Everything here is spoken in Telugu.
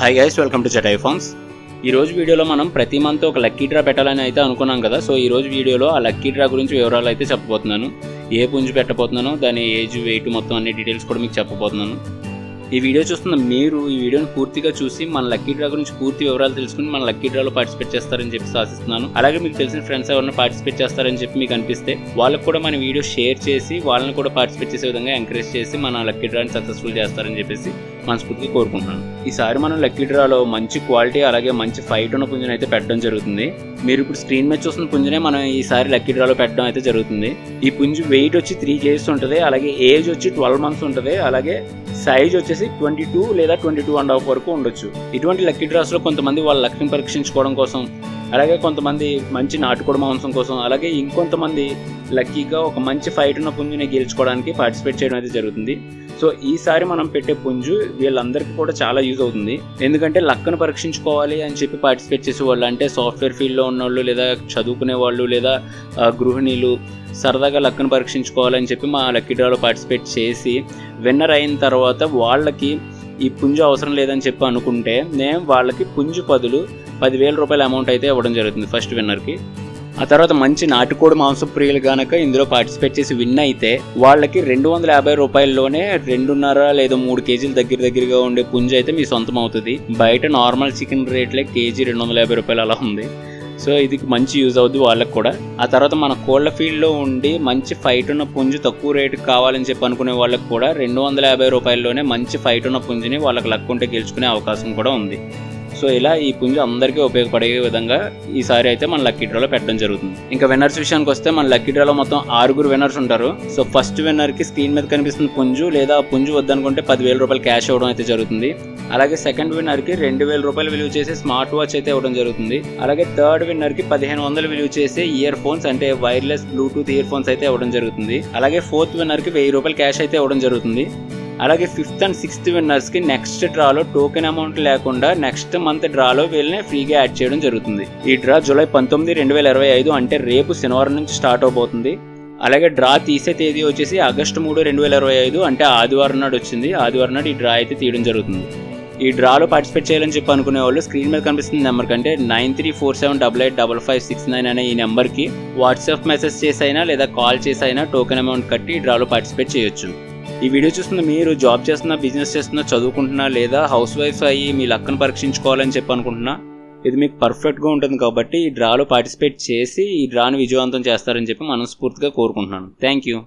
Hi guys welcome to Chatai farms ఈ రోజు వీడియోలో మనం ప్రతి మంత్ ఒక లక్కీ డ్రా పెట్టాలని అయితే అనుకున్నాం కదా. సో ఈ రోజు వీడియోలో ఆ లక్కీ డ్రా గురించి వివరాలు అయితే చెప్పబోతున్నాను. ఏ పుంజు పెట్టబోతున్నాను దాని ఏజ్ వెయిట్ మొత్తం అన్ని డీటెయిల్స్ కూడా మీకు చెప్పబోతున్నాను. ఈ వీడియో చూస్తున్న మీరు ఈ వీడియోని పూర్తిగా చూసి మన లక్కీ డ్రా గురించి పూర్తి వివరాలు తెలుసుకుని మన లక్కీ డ్రాలో పార్టిసిపేట్ చేస్తారని చెప్పి ఆశిస్తున్నాను. అలాగే మీకు తెలిసిన ఫ్రెండ్స్ ఎవరైనా పార్టిసిపేట్ చేస్తారని చెప్పి మీకు అనిపిస్తే వాళ్ళకు కూడా మన వీడియో షేర్ చేసి వాళ్ళని కూడా పార్టిసిపేట్ చేసే విధంగా ఎంకరేజ్ చేసి మన లక్కీ డ్రాని సక్సెస్ఫుల్ చేస్తారని చెప్పేసి మనస్ఫూర్తిగా కోరుకుంటున్నాను. ఈసారి మనం లక్కీ డ్రాలో మంచి క్వాలిటీ అలాగే మంచి ఫైట్ ఉన్న పుంజుని అయితే పెట్టడం జరుగుతుంది. మీరు ఇప్పుడు స్క్రీన్ మీద చూస్తున్న పుంజునే మనం ఈసారి లక్కీ డ్రాలో పెట్టడం అయితే జరుగుతుంది. ఈ పుంజు వెయిట్ వచ్చి త్రీ కేజీస్ ఉంటుంది అలాగే ఏజ్ వచ్చి ట్వెల్వ్ మంత్స్ ఉంటుంది అలాగే సైజ్ వచ్చేసి ట్వంటీ టూ లేదా ట్వంటీ టూ అండ్ హాఫ్ వరకు ఉండొచ్చు. ఇటువంటి లక్కీ డ్రాస్లో కొంతమంది వాళ్ళ లక్ని పరీక్షించుకోవడం కోసం అలాగే కొంతమంది మంచి నాటుకోడి మాంసం కోసం అలాగే ఇంకొంతమంది లక్కీగా ఒక మంచి ఫైట్ ఉన్న పుంజుని గెలుచుకోవడానికి పార్టిసిపేట్ చేయడం అయితే జరుగుతుంది. సో ఈసారి మనం పెట్టే పుంజు వీళ్ళందరికీ కూడా చాలా యూజ్ అవుతుంది. ఎందుకంటే లక్కను పరీక్షించుకోవాలి అని చెప్పి పార్టిసిపేట్ చేసే వాళ్ళు అంటే సాఫ్ట్వేర్ ఫీల్డ్లో ఉన్నవాళ్ళు లేదా చదువుకునే వాళ్ళు లేదా గృహిణీలు సరదాగా లక్కను పరీక్షించుకోవాలని చెప్పి మా లక్కీ డ్రాలో పార్టిసిపేట్ చేసి విన్నర్ అయిన తర్వాత వాళ్ళకి ఈ పుంజు అవసరం లేదని చెప్పి అనుకుంటే నేను వాళ్ళకి పుంజు పదులు పదివేల రూపాయల అమౌంట్ అయితే ఇవ్వడం జరుగుతుంది ఫస్ట్ విన్నర్కి ఆ తర్వాత మంచి నాటుకోడి మాంసం ప్రియులు గనక ఇందులో పార్టిసిపేట్ చేసి విన్ అయితే వాళ్ళకి రెండు వందల యాభై రూపాయల్లోనే రెండున్నర లేదా మూడు కేజీల దగ్గర దగ్గరగా ఉండే పుంజు అయితే మీ సొంతం అవుతుంది. బయట నార్మల్ చికెన్ రేట్లే కేజీ రెండు వందల యాభై రూపాయలు అలా ఉంది. సో ఇది మంచి యూజ్ అవుద్ది వాళ్ళకి కూడా. ఆ తర్వాత మన కోళ్ళ ఫీల్డ్లో ఉండి మంచి ఫైట్ ఉన్న పుంజు తక్కువ రేటుకి కావాలని చెప్పి అనుకునే వాళ్ళకి కూడా రెండు వందల యాభై రూపాయల్లోనే మంచి ఫైట్ ఉన్న పుంజుని వాళ్ళకి లక్కుంటే గెలుచుకునే అవకాశం కూడా ఉంది. సో ఇలా ఈ పుంజు అందరికీ ఉపయోగపడే విధంగా ఈసారి అయితే మన లక్కీ డ్రాలో పెట్టడం జరుగుతుంది. ఇంకా విన్నర్స్ విషయానికి వస్తే మన లక్కీ డ్రాలో మొత్తం ఆరుగురు విన్నర్స్ ఉంటారు. సో ఫస్ట్ విన్నర్కి స్క్రీన్ మీద కనిపిస్తున్న పుంజు లేదా పుంజు వద్దనుకుంటే పదివేల రూపాయలు క్యాష్ ఇవ్వడం అయితే జరుగుతుంది. అలాగే సెకండ్ విన్నర్కి రెండు వేల రూపాయలు విలువ చేసే స్మార్ట్ వాచ్ అయితే ఇవ్వడం జరుగుతుంది. అలాగే థర్డ్ విన్నర్కి పదిహేను వందలు విలువ చేసే ఇయర్ ఫోన్స్ అంటే వైర్లెస్ బ్లూటూత్ ఇయర్ ఫోన్స్ అయితే ఇవ్వడం జరుగుతుంది. అలాగే ఫోర్త్ విన్నర్కి వెయ్యి రూపాయలు క్యాష్ అయితే ఇవ్వడం జరుగుతుంది. అలాగే ఫిఫ్త్ అండ్ సిక్స్త్ విన్నర్స్కి నెక్స్ట్ డ్రాలో టోకెన్ అమౌంట్ లేకుండా నెక్స్ట్ మంత్ డ్రాలో వీళ్ళని ఫ్రీగా యాడ్ చేయడం జరుగుతుంది. ఈ డ్రా జూలై పంతొమ్మిది రెండు వేల ఇరవై ఐదు అంటే రేపు శనివారం నుంచి స్టార్ట్ అవబోతుంది. అలాగే డ్రా తీసే తేదీ వచ్చేసి ఆగస్టు మూడు రెండు వేల ఇరవై ఐదు అంటే ఆదివారం నాడు వచ్చింది. ఆదివారం నాడు ఈ డ్రా అయితే తీయడం జరుగుతుంది. ఈ డ్రాలో పార్టిసిపేట్ చేయాలని చెప్పి అనుకునే వాళ్ళు స్క్రీన్ మీద కనిపిస్తున్న నెంబర్ కంటే nine three four seven double eight double five six nine అనే ఈ నెంబర్కి వాట్సాప్ మెసేజ్ చేసైనా లేదా కాల్ చేసైనా టోకెన్ అమౌంట్ కట్టి ఈ డ్రాలో పార్టిసిపేట్ చేయొచ్చు. ఈ వీడియో చూస్తున్న మీరు జాబ్ చేస్తున్నా బిజినెస్ చేస్తున్నా చదువుకుంటున్నా లేదా హౌస్ వైఫ్ అయ్యి మీ లక్కను పరీక్షించుకోవాలని చెప్పి అనుకుంటున్నా ఇది మీకు పర్ఫెక్ట్గా ఉంటుంది కాబట్టి ఈ డ్రాలో పార్టిసిపేట్ చేసి ఈ డ్రాను విజయవంతం చేస్తారని చెప్పి మనస్ఫూర్తిగా కోరుకుంటున్నాను. Thank you